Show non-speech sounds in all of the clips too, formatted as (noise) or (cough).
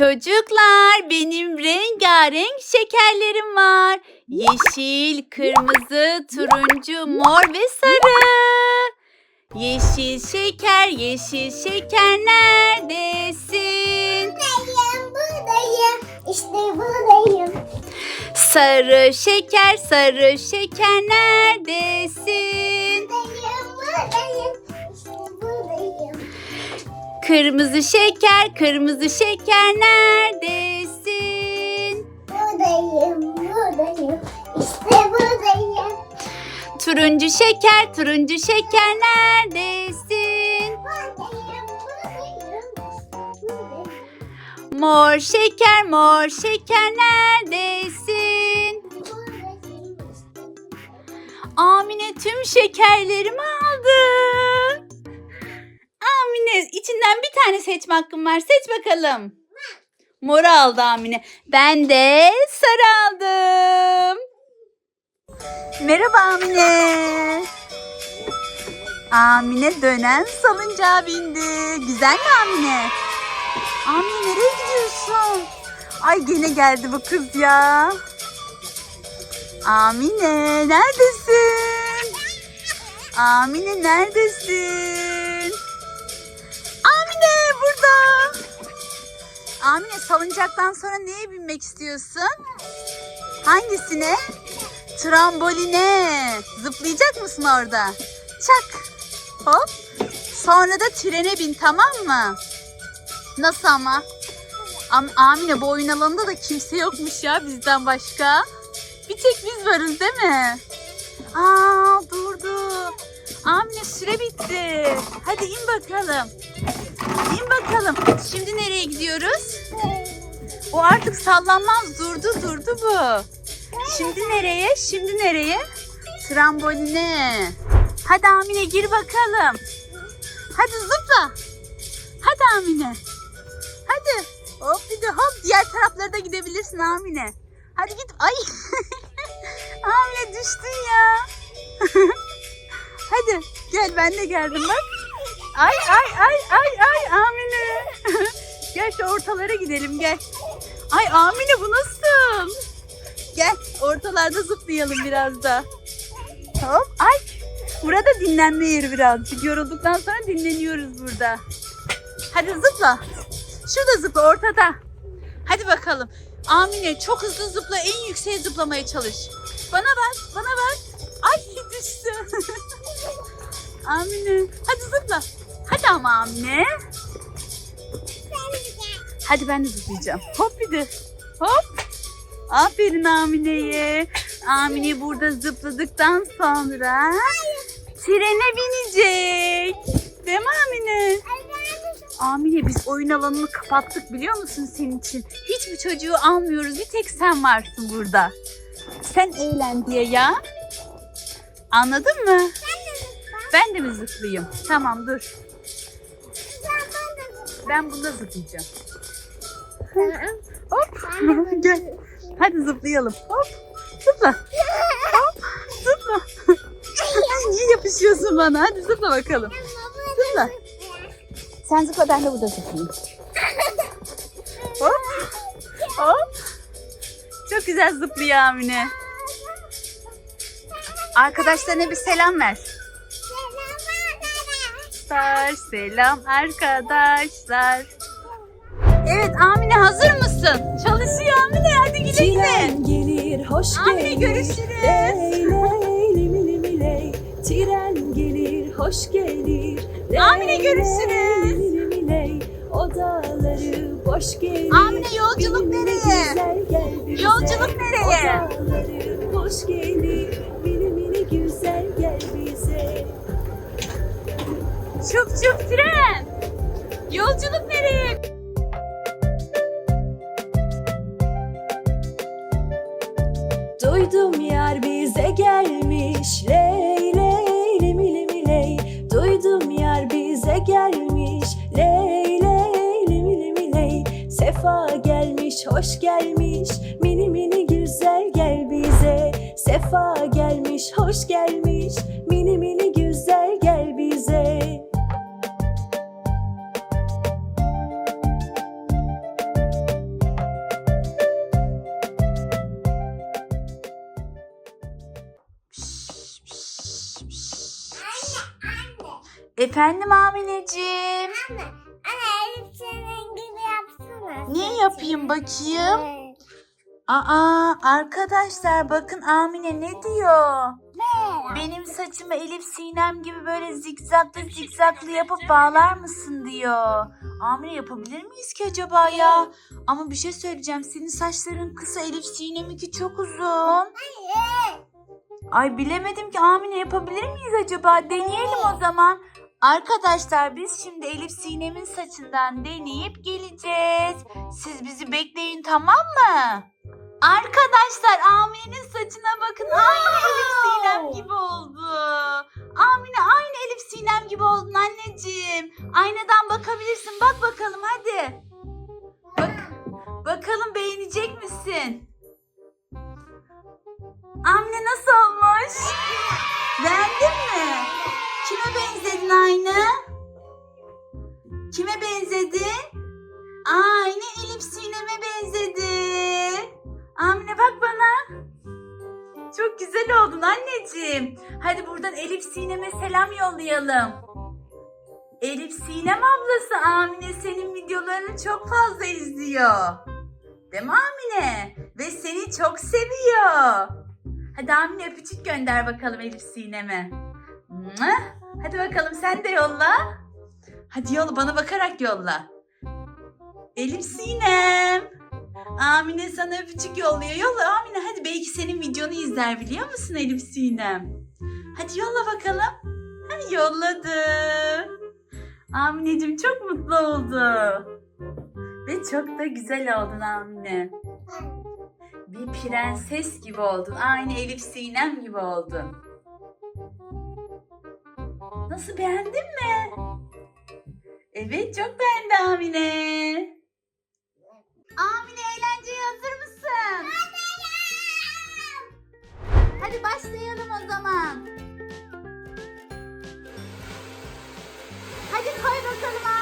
Çocuklar benim rengarenk şekerlerim var. Yeşil, kırmızı, turuncu, mor ve sarı. Yeşil şeker, yeşil şeker neredesin? Buradayım, buradayım. İşte buradayım. Sarı şeker, sarı şeker neredesin? Kırmızı şeker, kırmızı şeker neredesin? Buradayım, buradayım. İşte buradayım. Turuncu şeker, turuncu şeker neredesin? Buradayım, buradayım. İşte buradayım. Mor şeker, mor şeker neredesin? Buradayım, işte Amine tüm şekerlerimi aldı. Amine içinden bir tane seçme hakkım var. Seç bakalım. Mor aldı Amine. Ben de sarı aldım. Merhaba Amine. Amine dönen salıncağa bindi. Güzel mi Amine? Amine nereye gidiyorsun? Ay gene geldi bu kız ya. Amine neredesin? Amine neredesin? Burada. Amine salıncaktan sonra neye binmek istiyorsun? Hangisine? Tramboline. Zıplayacak mısın orada? Çak. Hop. Sonra da trene bin tamam mı? Nasıl ama? Am Amine bu oyun alanında da kimse yokmuş ya bizden başka. Bir tek biz varız değil mi? Aa durdu. Amine süre bitti. Hadi in bakalım. İn bakalım. Şimdi nereye gidiyoruz? O artık sallanmaz. Durdu durdu bu. Şimdi nereye? Şimdi nereye? Tramboline. Hadi Amine gir bakalım. Hadi zıpla. Hadi Amine. Hadi. Hop bir de hop diğer taraflara da gidebilirsin Amine. Hadi git. Ay. (laughs) Amine düştün ya. (laughs) Hadi gel ben de geldim bak. Ay ay ay ay ay Amine. (laughs) gel şu ortalara gidelim gel. Ay Amine bu nasıl? Gel ortalarda zıplayalım biraz da. Hop ay. Burada dinlenme yeri birazcık. Yorulduktan sonra dinleniyoruz burada. Hadi zıpla. Şurada zıpla ortada. Hadi bakalım. Amine çok hızlı zıpla. En yükseğe zıplamaya çalış. Bana bak, bana bak. Ay düştü. (laughs) Amine. Hadi zıpla. Hadi ama Amine. Hadi ben de zıplayacağım. Hop bir de. Hop. Aferin Amine'ye. Amine burada zıpladıktan sonra trene binecek. Değil mi Amine? Amine biz oyun alanını kapattık biliyor musun senin için? Hiçbir çocuğu almıyoruz. Bir tek sen varsın burada. Sen eğlen diye ya. Anladın mı? Ben de mi zıplayayım? Tamam dur. Ben bunda zıplayacağım. Hop. (laughs) Gel. Hadi zıplayalım. Hop. Zıpla. Hop. Zıpla. (laughs) Niye yapışıyorsun bana? Hadi zıpla bakalım. Zıpla. Sen zıpla ben de burada zıplayayım. Hop. Hop. Çok güzel zıplıyor Amine. Arkadaşlarına bir selam ver. Arkadaşlar, selam arkadaşlar. Evet Amine hazır mısın? Çalışıyor Amine hadi güle güle. Tren gelir, hoş Amine, gelir. görüşürüz. Ley ley limi limi ley. Tren gelir, hoş gelir. Ley, Amine, görüşürüz. ley, limi ley. Odaları boş gelir. Amine, yolculuk mini nereye? gel. Yolculuk nereye? Odaları boş gelir. Çuf çuf tren. Yolculuk nereye? Duydum yar bize gelmiş. Ley ley limi limi ley Duydum yar bize gelmiş. Ley ley limi limi ley? Sefa gelmiş hoş gelmiş. Mini mini güzel gel bize. Sefa gelmiş hoş gelmiş. Mini mini Efendim Amineciğim. Anne, anne Elif senin gibi yapsana. Ne yapayım bakayım? Aa arkadaşlar bakın Amine ne diyor? Benim saçımı Elif Sinem gibi böyle zikzaklı zikzaklı yapıp bağlar mısın diyor. Amine yapabilir miyiz ki acaba ya? Ama bir şey söyleyeceğim. Senin saçların kısa Elif Sinem'inki çok uzun. Ay bilemedim ki Amine yapabilir miyiz acaba? Deneyelim o zaman. Arkadaşlar biz şimdi Elif Sinem'in saçından deneyip geleceğiz. Siz bizi bekleyin tamam mı? Arkadaşlar Amine'nin saçına bakın. Aynı Elif Sinem gibi oldu. Amine aynı Elif Sinem gibi oldun anneciğim. Aynadan bakabilirsin. Bak bakalım hadi. Bak, bakalım beğenecek misin? Amine nasıl olmuş? Kime benzedin? Aynı Elif Sinem'e benzedi. Amine bak bana. Çok güzel oldun anneciğim. Hadi buradan Elif Sinem'e selam yollayalım. Elif Sinem ablası Amine senin videolarını çok fazla izliyor. Değil mi Amine? Ve seni çok seviyor. Hadi Amine öpücük gönder bakalım Elif Sinem'e. Hadi bakalım sen de yolla. Hadi yolla bana bakarak yolla. Elif Sinem. Amine sana öpücük yolluyor. Yolla Amine hadi belki senin videonu izler biliyor musun Elif Sinem? Hadi yolla bakalım. Hadi yolladı. Amineciğim çok mutlu oldu. Ve çok da güzel oldun Amine. Bir prenses gibi oldun. Aynı Elif Sinem gibi oldun. Nasıl beğendin mi? Evet çok beğendi Amine. Amine eğlenceye hazır mısın? Hadi başlayalım o zaman. Hadi koy bakalım Amine.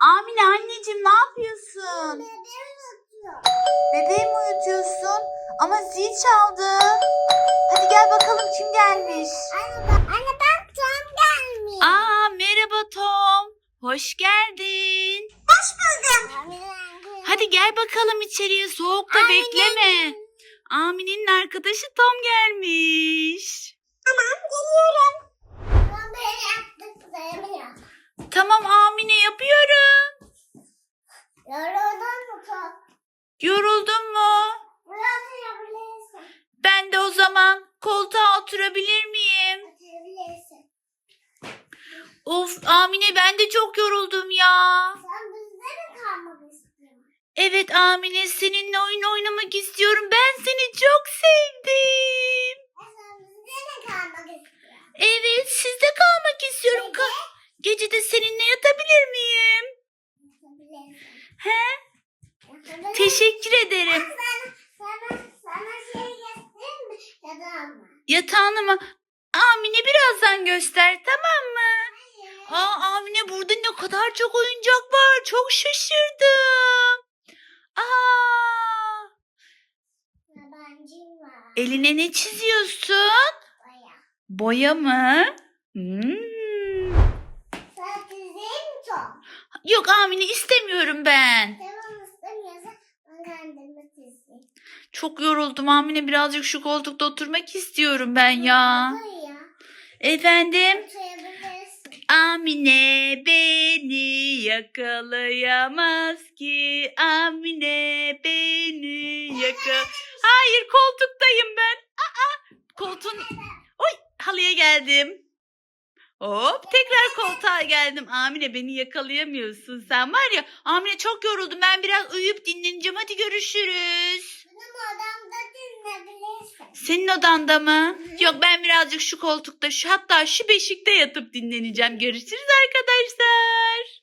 Amine anneciğim ne yapıyorsun? Bebeği mi uyutuyorsun? Ama zil çaldı. Hadi gel bakalım kim gelmiş. Anne bak Tom gelmiş. Aa merhaba Tom. Hoş geldin. Hoş buldum. Hadi gel bakalım içeriye soğukta bekleme. Amine'nin arkadaşı Tom gelmiş. Tamam geliyorum. Ben böyle yaptık sayamıyor. Tamam Amine yapıyorum. Yoruldun mu çok? Yoruldun mu? Biraz yapabilirsin. Ben de o zaman koltuğa oturabilir miyim? Atabilirsin. Of Amine ben de çok yoruldum ya. Sen bizde mi kalmak istiyorsun? Evet Amine seninle oyun oynamak istiyorum. Ben seni çok sevdim. E sen bizde mi kalmak istiyorsun? Evet sizde kalmak istiyorum. Ka- Gece de seninle yatabilir miyim? Yapabilirsin. He? Teşekkür ederim. Sana, sana, sana şey getireyim mi? Ya da ama. Yatağını mı? Amine birazdan göster tamam mı? Hayır. Aa Amine burada ne kadar çok oyuncak var. Çok şaşırdım. Aa, Yabancım var. eline ne çiziyorsun? Baya. Boya mı? Hmm. Sen çizeyim mi çok? Yok Amine istemiyorum ben. Tamam istemiyorsan ben kendimi çizeyim. Çok yoruldum Amine birazcık şu koltukta oturmak istiyorum ben ya. Ya. Efendim? Amine beni yakalayamaz ki. Amine beni yakal... (laughs) Hayır koltuktayım ben. Aa, koltuğun... Oy halıya geldim. Hop tekrar koltuğa geldim. Amine beni yakalayamıyorsun sen var ya. Amine çok yoruldum ben biraz uyuyup dinleneceğim. Hadi görüşürüz. Benim odamda dinleyebilirsin. Senin odanda mı? Yok ben birazcık şu koltukta şu hatta şu beşikte yatıp dinleneceğim. Görüşürüz arkadaşlar.